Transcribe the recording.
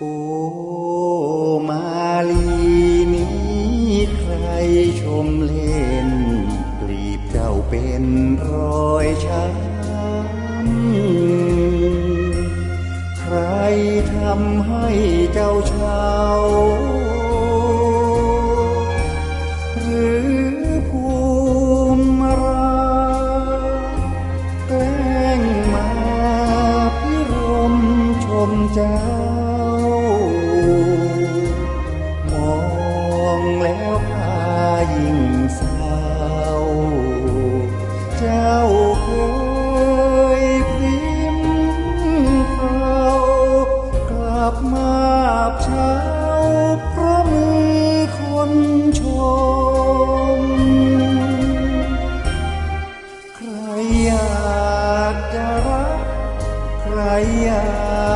โอมาลีนี้ใครชมเล่นกลีบเจ้าเป็นรอยช้ำใครทำให้เจ้าเช้าหรือภูมิราแกล้งมาพิรมชมเจ้า เคยพิมเขากลับมาเช้าพราะมคนชม ใครอยากจะรัใครอยาก